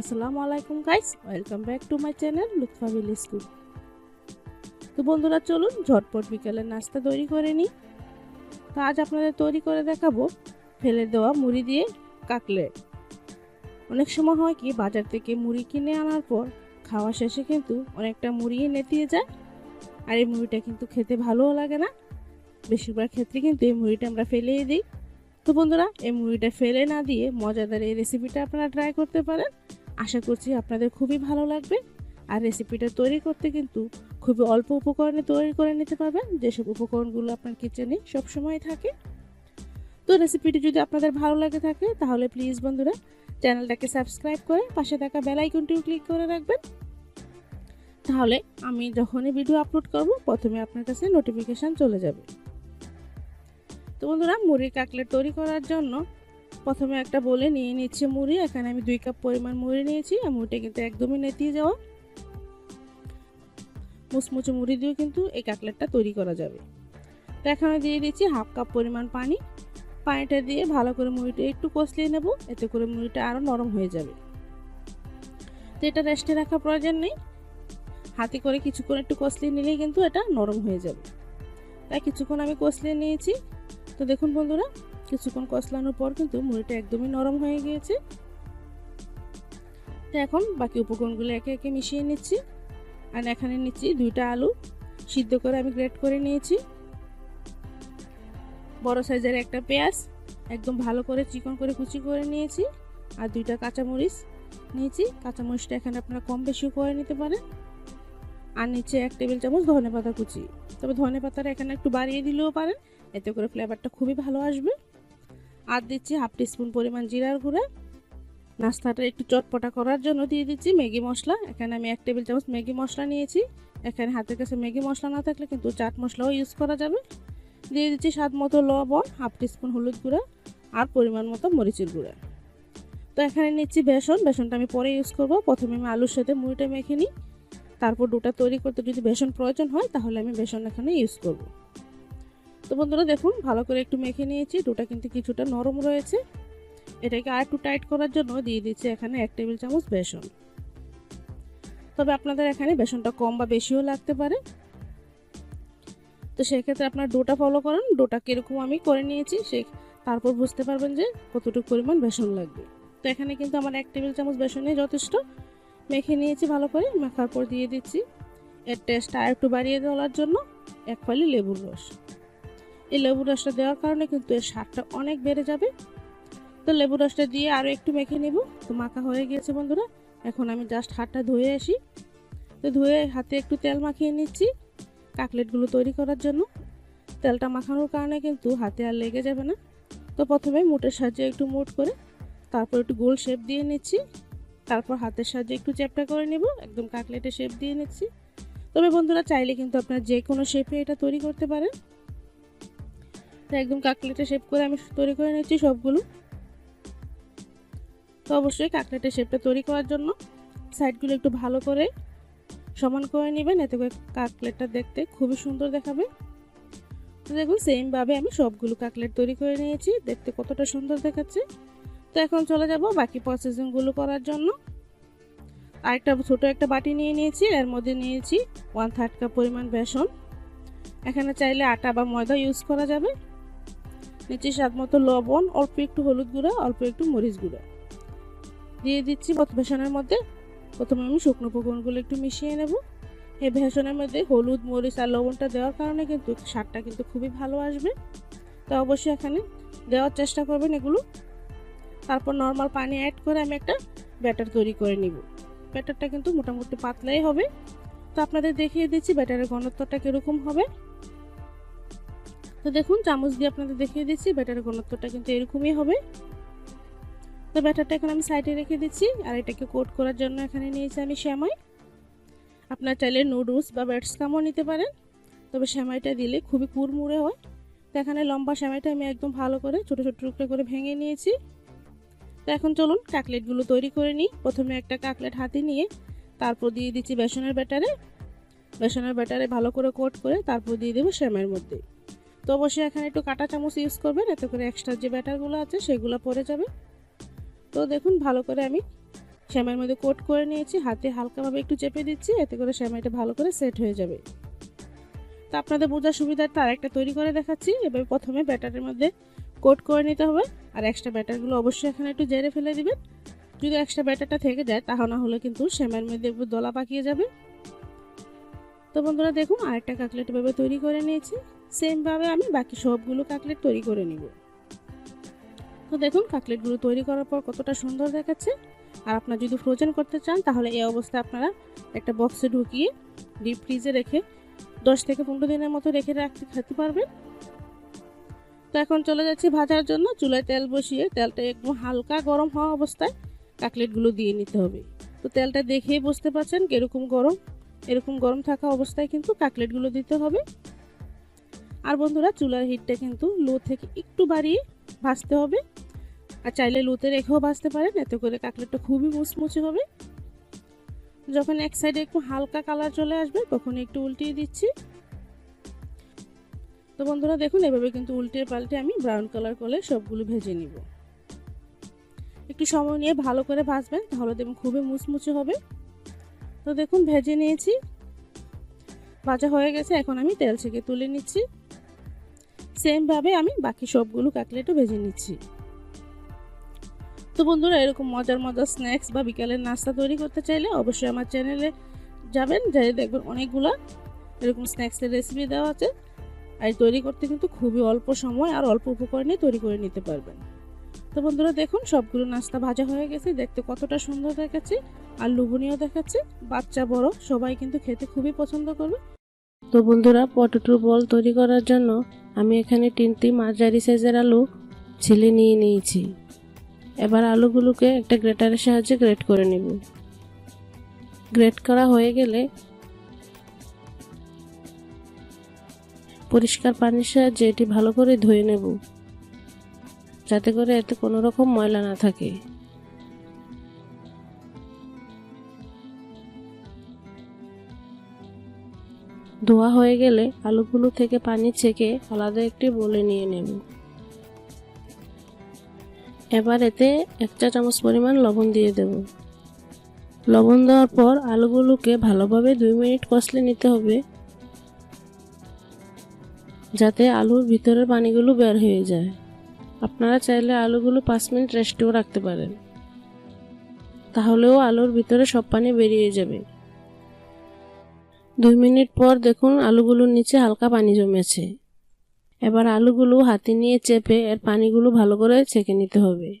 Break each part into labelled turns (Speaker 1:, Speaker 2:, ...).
Speaker 1: আসসালামু আলাইকুম guys welcome back to my channel Lutfa bill school তো বন্ধুরা, চলুন ঝটপট বিকেলের নাস্তা তৈরি করে নিই। তো আজ আপনাদের তৈরি করে দেখাবো ফেলে দেওয়া মুড়ি দিয়ে কাকলেট অনেক সময় হয় কি, বাজার থেকে মুড়ি কিনে আনার পর খাওয়া শেষে কিন্তু অনেকটা মুড়ি নেতিয়ে যায়। আর এই মুড়িটা কিন্তু খেতে ভালোও লাগে না। বেশিরভাগ ক্ষেত্রে কিন্তু এই মুড়িটা আমরা ফেলেই দিই। তো বন্ধুরা, এই মুড়িটা ফেলে না দিয়ে মজাদার এই রেসিপিটা আপনারা ট্রাই করতে পারেন। আশা করছি আপনাদের খুবই ভালো লাগবে। আর রেসিপিটা তৈরি করতে কিন্তু খুবই অল্প উপকরণে তৈরি করে নিতে পারবেন। যেসব উপকরণগুলো আপনার কিচেনে সবসময় থাকে। তো রেসিপিটি যদি আপনাদের ভালো লাগে থাকে, তাহলে প্লিজ বন্ধুরা চ্যানেলটাকে সাবস্ক্রাইব করে পাশে থাকা বেল আইকনটিও ক্লিক করে রাখবেন। তাহলে আমি যখনই ভিডিও আপলোড করব, প্রথমে আপনার কাছে নোটিফিকেশান চলে যাবে। তো বন্ধুরা মুড়ির কাকলেট তৈরি করার জন্য প্রথমে একটা বলে নিয়ে নিচ্ছে মুড়ি, এখানে আমি দুই কাপ পরিমাণ মুড়ি নিয়েছি, আর মুড়িটা কিন্তু একদমই নেতিয়ে যাওয়া। মুচমুচে মুড়ি দিয়েও কিন্তু এই কাকলেটটা তৈরি করা যাবে। তো এখানে দিয়ে দিচ্ছি হাফ কাপ পরিমাণ পানি। পানিটা দিয়ে ভালো করে মুড়িটা একটু কষলিয়ে নেব, এতে করে মুড়িটা আরও নরম হয়ে যাবে। তো এটা রেস্টে রাখার প্রয়োজন নেই। হাতে করে কিছুক্ষণ একটু কষলিয়ে নিলেই কিন্তু এটা নরম হয়ে যাবে। তাই কিছুক্ষণ আমি কষলিয়ে নিয়েছি। তো দেখুন বন্ধুরা কিছুক্ষণ কষলানোর পর কিন্তু মুড়িটা একদমই নরম হয়ে গিয়েছে। তো এখন বাকি উপকরণগুলো একে একে মিশিয়ে নিচ্ছি। আর এখানে নিচ্ছি দুইটা আলু, সিদ্ধ করে আমি গ্রেট করে নিয়েছি। বড় সাইজের একটা পেঁয়াজ, একদম ভালো করে চিকন করে কুচি করে নিয়েছি। আর দুইটা কাঁচামরিচ নিয়েছি। কাঁচামরিচটা এখানে আপনারা কম বেশিও করে নিতে পারেন। আর নিচে এক টেবিল চামচ ধনে পাতা কুচি। তবে ধনে পাতাটা এখানে একটু বাড়িয়ে দিলেও পারেন, এতে করে ফ্লেভারটা খুবই ভালো আসবে। আর দিচ্ছি হাফ টিস্পুন পরিমাণ জিরার গুঁড়া। নাস্তাটা একটু চটপটা করার জন্য দিয়ে দিচ্ছি ম্যাগি মশলা। এখানে আমি এক টেবিল চামচ ম্যাগি মশলা নিয়েছি। এখানে হাতের কাছে ম্যাগি মশলা না থাকলে কিন্তু চাট মশলাও ইউজ করা যাবে। দিয়ে দিচ্ছি স্বাদ মতো লবণ, হাফ টিস্পুন হলুদ গুঁড়া আর পরিমাণ মতো মরিচের গুঁড়া। তো এখানে নিচ্ছি বেসন। বেসনটা আমি পরে ইউজ করব। প্রথমে আমি আলুর সাথে মুড়িটা মেখে নিই। তারপর ডোটা তৈরি করতে যদি বেসন প্রয়োজন হয়, তাহলে আমি বেসন এখানে ইউজ করব। তো বন্ধুরা দেখুন, ভালো করে একটু মেখে নিয়েছি। ডোটা কিন্তু কিছুটা নরম রয়েছে। এটাকে আর একটু টাইট করার জন্য দিয়ে দিচ্ছি এখানে এক টেবিল চামচ বেসন। তবে আপনাদের এখানে বেসনটা কম বা বেশিও লাগতে পারে। তো সেক্ষেত্রে আপনার ডোটা ফলো করেন। ডোটা কীরকম আমি করে নিয়েছি, সে তারপর বুঝতে পারবেন যে কতটুকু পরিমাণ বেসন লাগবে। তো এখানে কিন্তু আমার এক টেবিল চামচ বেসনে যথেষ্ট। মেখে নিয়েছি ভালো করে, মাখার পর দিয়ে দিচ্ছি। এর টেস্টটা আর একটু বাড়িয়ে দেওয়ার জন্য এক ফালি লেবুর রস। এই লেবুর রসটা দেওয়ার কারণে কিন্তু এর স্বাদটা অনেক বেড়ে যাবে। তো লেবু রসটা দিয়ে আরও একটু মেখে নেব। তো মাখা হয়ে গিয়েছে বন্ধুরা। এখন আমি জাস্ট হাতটা ধুয়ে আসি। তো ধুয়ে হাতে একটু তেল মাখিয়ে নিচ্ছি কাকলেটগুলো তৈরি করার জন্য। তেলটা মাখানোর কারণে কিন্তু হাতে আর লেগে যাবে না। তো প্রথমে মুটের সাহায্যে একটু মুট করে তারপর একটু গোল শেপ দিয়ে নিচ্ছি। তারপর হাতের সাহায্যে একটু চ্যাপটা করে নেব। একদম কাকলেটের শেপ দিয়ে নিচ্ছি। তবে বন্ধুরা চাইলে কিন্তু আপনারা যে কোনো শেপে এটা তৈরি করতে পারেন। তো একদম কাকলেটের শেপ করে আমি তৈরি করে নিচ্ছি সবগুলো। তো অবশ্যই কাকলেটের শেপটা তৈরি করার জন্য সাইডগুলো একটু ভালো করে সমান করে নেবেন, এতে করে কাকলেটটা দেখতে খুবই সুন্দর দেখাবে। তো দেখুন সেমভাবে আমি সবগুলো কাকলেট তৈরি করে নিয়েছি, দেখতে কতটা সুন্দর দেখাচ্ছে। তো এখন চলে যাব বাকি প্রসেসিংগুলো করার জন্য। আরেকটা ছোটো একটা বাটি নিয়ে নিয়েছি, এর মধ্যে নিয়েছি ওয়ান থার্ড কাপ পরিমাণ বেসন। এখানে চাইলে আটা বা ময়দা ইউজ করা যাবে। নিচে স্বাদ মতো লবণ, অল্প একটু হলুদ গুঁড়া, অল্প একটু মরিচ গুঁড়া। দিয়ে দিচ্ছি বেসনের মধ্যে। প্রথমে আমি শুকনো উপকরণগুলো একটু মিশিয়ে নেব। এই বেসনের মধ্যে হলুদ, মরিচ আর লবণটা দেওয়ার কারণে কিন্তু স্বাদটা কিন্তু খুবই ভালো আসবে। তো অবশ্যই এখানে দেওয়ার চেষ্টা করবেন এগুলো। তারপর নর্মাল পানি অ্যাড করে আমি একটা ব্যাটার তৈরি করে নিব। ব্যাটারটা কিন্তু মোটামুটি পাতলাই হবে। তো আপনাদের দেখিয়ে দিচ্ছি ব্যাটারের ঘনত্বটা কীরকম হবে। তো দেখুন, চামচ দিয়ে আপনাদের দেখিয়ে দিচ্ছি ব্যাটারের ঘনত্বটা কিন্তু এরকমই হবে। তো ব্যাটারটা এখন আমি সাইডে রেখে দিচ্ছি, আর এটাকে কোট করার জন্য এখানে নিয়েছি আমি শ্যামাই। আপনার চাইলে নুডলস বা ব্যাটসকামও নিতে পারেন, তবে শ্যামাইটা দিলে খুবই কুড়মুড়ে হয়। তো এখানে লম্বা শ্যামাইটা আমি একদম ভালো করে, ছোটো ছোটো টুকরো করে ভেঙে নিয়েছি। তো এখন চলুন, কাকলেটগুলো তৈরি করে নিই। প্রথমে একটা কাকলেট হাতে নিয়ে তারপর দিয়ে দিচ্ছি বেসনের ব্যাটারে। বেসনের ব্যাটারে ভালো করে কোট করে তারপর দিয়ে দেবো শ্যামের মধ্যে। তো অবশ্যই এখানে একটু কাটা চামচ ইউজ করবেন, এতে করে এক্সট্রা যে ব্যাটারগুলো আছে সেগুলো পড়ে যাবে। তো দেখুন, ভালো করে আমি শ্যামের মধ্যে কোট করে নিয়েছি, হাতে হালকাভাবে একটু চেপে দিচ্ছি, এতে করে শ্যামাইটা ভালো করে সেট হয়ে যাবে। তো আপনাদের বোঝার সুবিধার্থে আরেকটা তৈরি করে দেখাচ্ছি, এবার প্রথমে ব্যাটারের মধ্যে কোট করে নিতে হবে, আর এক্সট্রা ব্যাটারগুলো অবশ্যই এখানে একটু জেরে ফেলে দিবেন। যদি এক্সট্রা ব্যাটারটা থেকে যায় তাহলে না হলে কিন্তু শ্যামের মধ্যে দলা পাকিয়ে যাবে। তো বন্ধুরা, দেখুন, আরেকটা কাকলেট এভাবে তৈরি করে নিয়েছি। সেমভাবে আমি বাকি সবগুলো কাকলেট তৈরি করে নিব। তো দেখুন, কাকলেটগুলো তৈরি করার পর কতটা সুন্দর দেখাচ্ছে। আর আপনারা যদি ফ্রোজেন করতে চান, তাহলে এই অবস্থায় আপনারা একটা বক্সে ঢুকিয়ে ডিপ ফ্রিজে রেখে দশ থেকে পনেরো দিনের মতো রেখে রাখতে, খেতে পারবেন। তো এখন চলে যাচ্ছি ভাজার জন্য। চুলায় তেল বসিয়ে তেলটা একটু হালকা গরম হওয়া অবস্থায় কাকলেটগুলো দিয়ে নিতে হবে। তো তেলটা দেখেই বুঝতে পারছেন কীরকম গরম। এরকম গরম থাকা অবস্থায় কিন্তু কাকলেটগুলো দিতে হবে। বন্ধুরা, চুলার হিটটা কিন্তু লো থেকে একটু বাড়িয়ে ভাজতে হবে। আর চাইলে লোতে রেখেও ভাজতে পারেন, এতে করে কাকলেটটা খুবই মুচমুচে হবে। যখন এক সাইডে একটু হালকা কালার চলে আসবে, তখন একটু উল্টিয়ে দিচ্ছি। তো বন্ধুরা, দেখুন, এভাবে কিন্তু উল্টে পাল্টে আমি ব্রাউন কালার করে সবগুলো ভেজে নিব। একটু সময় নিয়ে ভালো করে ভাজবেন, তাহলে দেখুন খুবই মুচমুচে হবে। তো দেখুন, ভেজে নিয়েছি। ভাজা হয়ে গেছে, এখন আমি তেল থেকে তুলে নিচ্ছি। সেমভাবে আমি বাকি সবগুলো কাকলেটও ভেজে নিচ্ছি। তো বন্ধুরা, এরকম মজার মজার স্ন্যাক্স বা বিকালের নাস্তা তৈরি করতে চাইলে অবশ্যই আমার চ্যানেলে যাবেন, যাই দেখবেন অনেকগুলো এরকম স্ন্যাক্সের রেসিপি দেওয়া আছে। আর তৈরি করতে কিন্তু খুবই অল্প সময় আর অল্প উপকরণে তৈরি করে নিতে পারবেন। তো বন্ধুরা, দেখুন, সবগুলো নাস্তা ভাজা হয়ে গেছে। দেখতে কতটা সুন্দর দেখাচ্ছে আর লোভনীয় দেখাচ্ছে। বাচ্চা, বড়, সবাই কিন্তু খেতে খুবই পছন্দ করবে।
Speaker 2: তো বন্ধুরা পটেটো বল তৈরি করার জন্য আমি এখানে তিনটি মাঝারি সাইজের আলু ছিলে নিয়ে নিয়েছি। এবার আলুগুলোকে একটা গ্রেটারের সাহায্যে গ্রেট করে নেব। গ্রেট করা হয়ে গেলে পরিষ্কার পানির সাহায্যে এটি ভালো করে ধুয়ে নেব, যাতে করে এতে কোনো রকম ময়লা না থাকে। ধোয়া হয়ে গেলে আলুগুলো থেকে পানি ছেঁকে আলাদা একটি বলে নিয়ে নেব। এবার এতে এক চা চামচ পরিমাণ লবণ দিয়ে দেব। লবণ দেওয়ার পর আলুগুলোকে ভালোভাবে দুই মিনিট কষলে নিতে হবে, যাতে আলুর ভিতরের পানিগুলো বের হয়ে যায়। আপনারা চাইলে আলুগুলো পাঁচ মিনিট রেস্টেও রাখতে পারেন। তাহলেও আলুর ভিতরে সব পানি বেরিয়ে যাবে। দুই মিনিট পর দেখুন আলুগুলোর নিচে হালকা পানি জমেছে। এবার আলুগুলো হাতে নিয়ে চেপে এর পানিগুলো ভালো করে ছেঁকে নিতে হবে।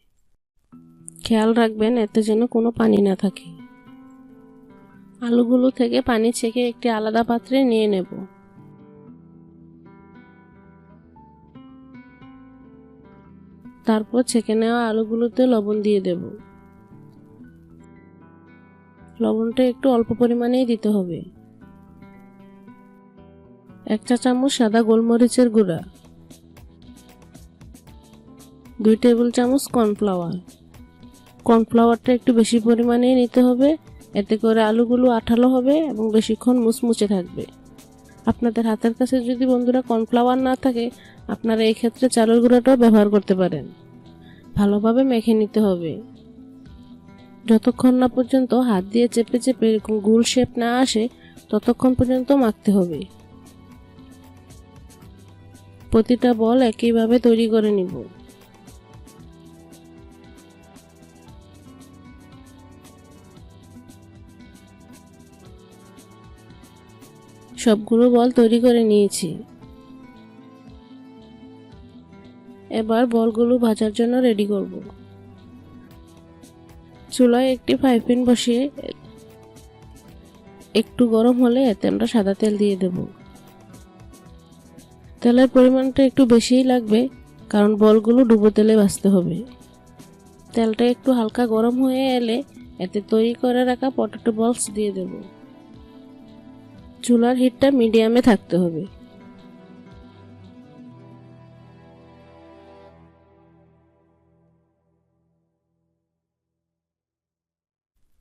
Speaker 2: খেয়াল রাখবেন এতে যেন কোনো পানি না থাকে। আলুগুলো থেকে পানি ছেঁকে একটি আলাদা পাত্রে নিয়ে নেব। তারপর ছেঁকে নেওয়া আলুগুলোতে লবণ দিয়ে দেব। লবণটা একটু অল্প পরিমাণেই দিতে হবে। এক চা চামচ সাদা গোলমরিচের গুঁড়া, দুই টেবিল চামচ কর্নফ্লাওয়ার। কর্নফ্লাওয়ারটা একটু বেশি পরিমাণেই নিতে হবে, এতে করে আলুগুলো আঠালো হবে এবং বেশিক্ষণ মুচমুচে থাকবে। আপনাদের হাতের কাছে যদি বন্ধুরা কর্নফ্লাওয়ার না থাকে, আপনারা এই ক্ষেত্রে চালের গুঁড়াটাও ব্যবহার করতে পারেন। ভালোভাবে মেখে নিতে হবে। যতক্ষণ না পর্যন্ত হাত দিয়ে চেপে চেপে এরকম গোল শেপ না আসে, ততক্ষণ পর্যন্ত মাখতে হবে। প্রতিটা বল একইভাবে তৈরি করে নিব। সবগুলো বল তৈরি করে নিয়েছি। এবার বলগুলো ভাজার জন্য রেডি করব। চুলায় একটি ফ্রাই প্যান বসিয়ে একটু গরম হলে এতে আমরা সাদা তেল দিয়ে দেবো। তেলের পরিমাণটা একটু বেশিই লাগবে, কারণ বলগুলো ডুবো তেলে ভাজতে হবে। তেলটা একটু হালকা গরম হয়ে এলে এতে তৈরি করে রাখা পটেটো বলস দিয়ে দেব। চুলার হিটটা মিডিয়ামে থাকতে হবে।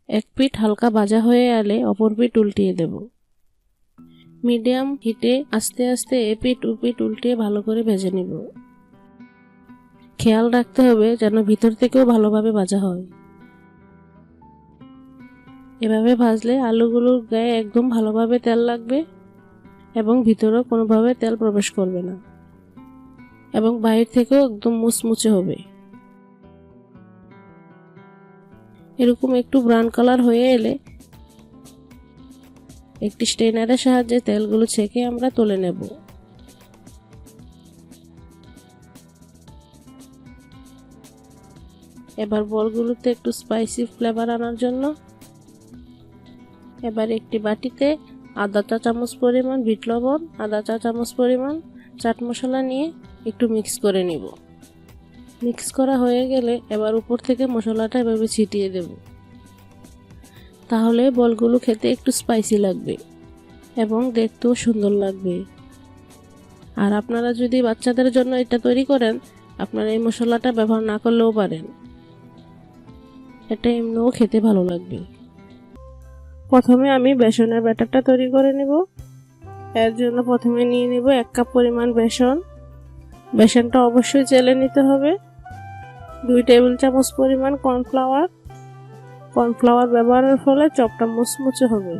Speaker 2: এক পিঠ হালকা ভাজা হয়ে এলে অপর পিঠ উল্টিয়ে দেবো। মিডিয়াম হিটে আস্তে আস্তে এপিট উপিট উল্টে ভালো করে ভেজে নিব। খেয়াল রাখতে হবে যেন ভিতর থেকেও ভালোভাবে ভাজা হয়। এভাবে ভাজলে আলুগুলোর গায়ে একদম ভালোভাবে তেল লাগবে এবং ভিতরেও কোনোভাবে তেল প্রবেশ করবে না এবং বাইরে থেকেও একদম মুচমুচে হবে। এরকম একটু ব্রাউন কালার হয়ে এলে একটি স্টেনারের সাহায্যে তেলগুলো ছেঁকে আমরা তুলে নেব। এবার বলগুলোতে একটু স্পাইসি ফ্লেভার আনার জন্য। এবার একটি বাটিতে আদা চা চামচ পরিমাণ বিট লবণ আদা চা চামচ পরিমাণ চাট মশলা নিয়ে একটু মিক্স করে নিব। মিক্স করা হয়ে গেলে এবার উপর থেকে মশলাটা এভাবে ছিটিয়ে দেব। তাহলে বলগুলো খেতে একটু স্পাইসি লাগবে এবং দেখতেও সুন্দর লাগবে। আর আপনারা যদি বাচ্চাদের জন্য এটা তৈরি করেন, আপনারা এই মশলাটা ব্যবহার না করলেও পারেন। এটা এমনিও খেতে ভালো লাগবে। প্রথমে আমি বেসনের ব্যাটারটা তৈরি করে নেব। এর জন্য প্রথমে নিয়ে নেব এক কাপ পরিমাণ বেসন। বেসনটা অবশ্যই চেলে নিতে হবে। দুই টেবিল চামচ পরিমাণ কর্নফ্লাওয়ার। কর্নফ্লাওয়ার ব্যবহারের ফলে চপটা মুচমুচে হবে।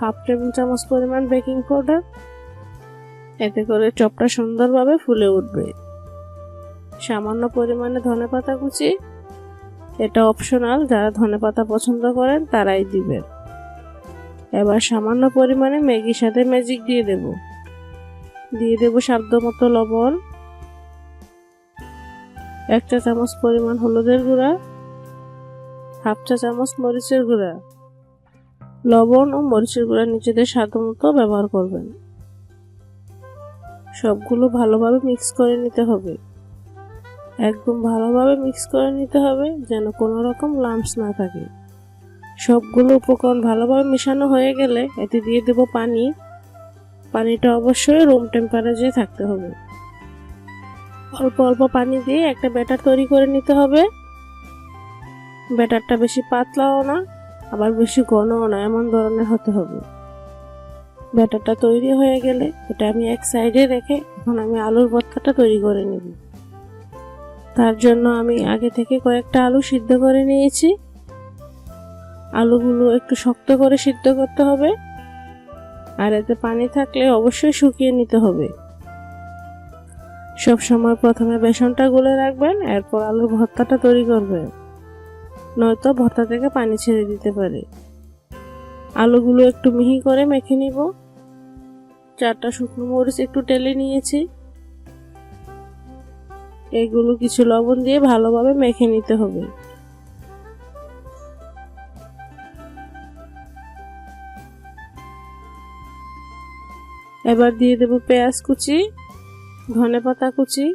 Speaker 2: হাফ টেবিল চামচ পরিমাণ বেকিং পাউডার, এতে করে চপটা সুন্দরভাবে ফুলে উঠবে। সামান্য পরিমাণে ধনেপাতা কুচি, এটা অপশনাল, যারা ধনেপাতা পছন্দ করেন তারাই দিবেন। এবার সামান্য পরিমাণে ম্যাগির সাথে ম্যাজিক দিয়ে দেব। দিয়ে দেব স্বাদ মতো লবণ, এক চা চামচ পরিমাণ হলুদের গুঁড়া হাফ চা চামচ মরিচের গুঁড়া। লবণ ও মরিচের গুঁড়া নিজেদের স্বাদ মতো ব্যবহার করবেন। সবগুলো ভালোভাবে মিক্স করে নিতে হবে। একদম ভালোভাবে মিক্স করে নিতে হবে যেন কোনো রকম লাম্পস না থাকে। সবগুলো উপকরণ ভালোভাবে মেশানো হয়ে গেলে এতে দিয়ে দেব পানি। পানিটা অবশ্যই রুম টেম্পারেচারে থাকতে হবে। অল্প অল্প পানি দিয়ে একটা ব্যাটার তৈরি করে নিতে হবে। ব্যাটারটা বেশি পাতলাও না, আবার বেশি ঘনও না, এমন ধরনের হতে হবে। ব্যাটারটা তৈরি হয়ে গেলে এটা আমি এক সাইডে রেখে এখন আমি আলুর ভর্তাটা তৈরি করে নেব। তার জন্য আমি আগে থেকে কয়েকটা আলু সিদ্ধ করে নিয়েছি। আলুগুলো একটু শক্ত করে সিদ্ধ করতে হবে। আর এতে পানি থাকলে অবশ্যই শুকিয়ে নিতে হবে। সব সময় প্রথমে বেসনটা গুলে রাখবেন, এরপর আলুর ভর্তাটা তৈরি করবেন। নয়তো ভর্তা থেকে পানি ছেড়ে দিতে পারে। আলুগুলো একটু মিহি করে মেখে নিব। চারটা শুকনো মরিচ একটু টেলে নিয়েছি। এগুলো কিছু লবণ দিয়ে ভালোভাবে মেখে নিতে হবে। এবার দিয়ে দেব পেঁয়াজ কুচি ধনে পাতা কুচি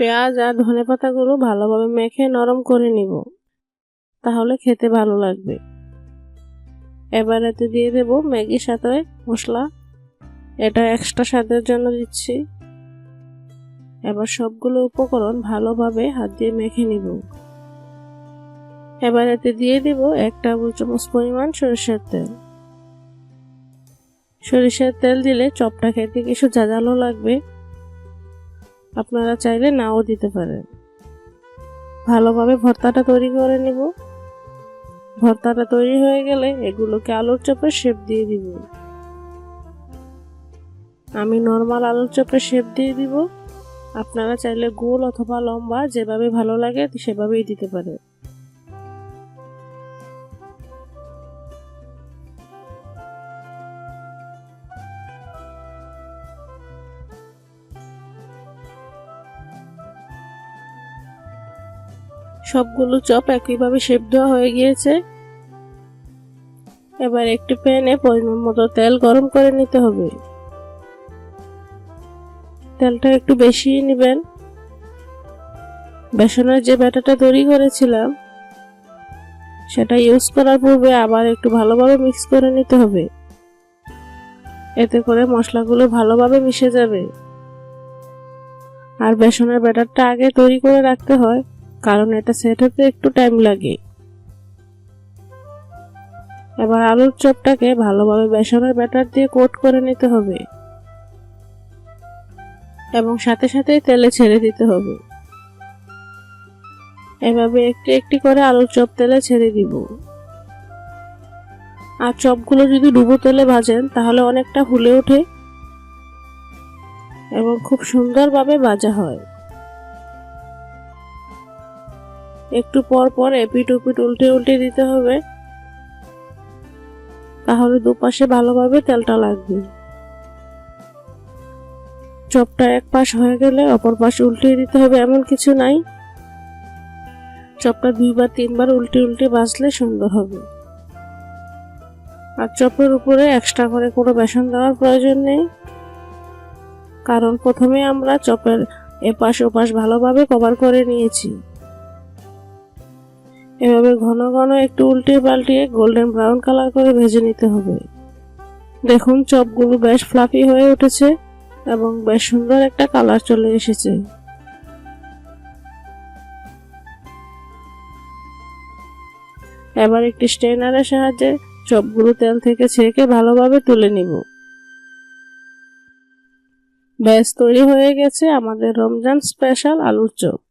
Speaker 2: পেঁয়াজ আর ধনে পাতাগুলো ভালোভাবে মেখে নরম করে নিব। তাহলে খেতে ভালো লাগবে। এবার এতে দিয়ে দেব ম্যাগির সাথে মশলা। এটা এক্সট্রা স্বাদের জন্য দিচ্ছি। এবার সবগুলো উপকরণ ভালোভাবে হাত দিয়ে মেখে নিব। এবার এতে দিয়ে দেব এক টেবিল চামচ পরিমাণ সরিষার তেল। সরিষার তেল দিলে চপটা খেতে কিছু জাজালো লাগবে। আপনারা চাইলে নাও দিতে পারেন। ভালোভাবে ভর্তাটা তৈরি করে নেব। ভর্তাটা তৈরি হয়ে গেলে এগুলোকে আলুর চপের শেপ দিয়ে দিব। আমি নর্মাল আলুর চপের শেপ দিয়ে দিব। আপনারা চাইলে গোল অথবা লম্বা যেভাবে ভালো লাগে সেভাবেই দিতে পারে সবগুলো চপ একইভাবে শেপ দেওয়া হয়ে গিয়েছে। এবার একটি প্যানে পরিমাণ মতো তেল গরম করে নিতে হবে। তেলটা একটু বেশি নেবেন। বেসনের যে ব্যাটাটা তৈরি করেছিলাম, সেটা ইউজ করার পূর্বে আবার একটু ভালোভাবে মিক্স করে নিতে হবে। এতে করে মশলাগুলো ভালোভাবে মিশে যাবে। আর বেসনের ব্যাটারটা আগে তৈরি করে রাখতে হয়। কারণ এটা সেট হতে একটু টাইম লাগে। এবার আলুর চপটাকে ভালোভাবে বেসনের ব্যাটার দিয়ে কোট করে নিতে হবে। এবং সাথে সাথে তেলে ছেড়ে দিতে হবে। এভাবে একটি একটি করে আলুর চপ তেলে ছেড়ে দিব। আর চপগুলো যদি ডুবো তেলে ভাজেন, তাহলে অনেকটা ফুলে ওঠে এবং খুব সুন্দরভাবে ভাজা হয়। একটু পর পর এপিট ওপিট উল্টে উল্টে দিতে হবে। তাহলে দুপাশে ভালোভাবে তেলটা লাগবে। চপটা এক পাশ হয়ে গেলে অপর পাশ উল্টে দিতে হবে, এমন কিছু নাই। চপটা দুইবার, তিনবার উল্টে উল্টে বাজলে সুন্দর হবে। আর চপের উপরে এক্সট্রা করে কোনো বেসন দেওয়ার প্রয়োজন নেই। কারণ প্রথমে আমরা চপের এপাশ ওপাশ ভালোভাবে কভার করে নিয়েছি। এভাবে ঘন ঘন একটু উল্টে পাল্টিয়ে গোল্ডেন ব্রাউন কালার করে ভেজে নিতে হবে। দেখুন, চপগুলো বেশ ফ্লাফি হয়ে উঠেছে এবং বেশ সুন্দর একটা কালার চলে এসেছে। এবার একটি স্ট্রেনারের সাহায্যে চপগুলো তেল থেকে ছেঁকে ভালোভাবে তুলে নিব। ব্যাস, তৈরি হয়ে গেছে আমাদের রমজান স্পেশাল আলুর চপ।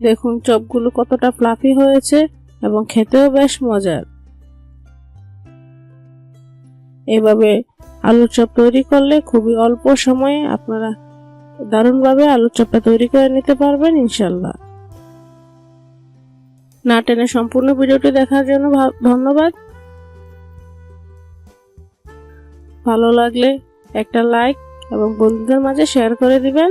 Speaker 2: দেখুন, চপগুলো কতটা ফ্লাফি হয়েছে এবং খেতেও বেশ মজার। এভাবে আলুর চপ তৈরি করলে খুবই অল্প সময়ে আপনারা দারুণভাবে আলুর চপটা তৈরি করে নিতে পারবেন ইনশাল্লাহ না টেনে সম্পূর্ণ ভিডিওটি দেখার জন্য ধন্যবাদ। ভালো লাগলে একটা লাইক এবং বন্ধুদের মাঝে শেয়ার করে দিবেন।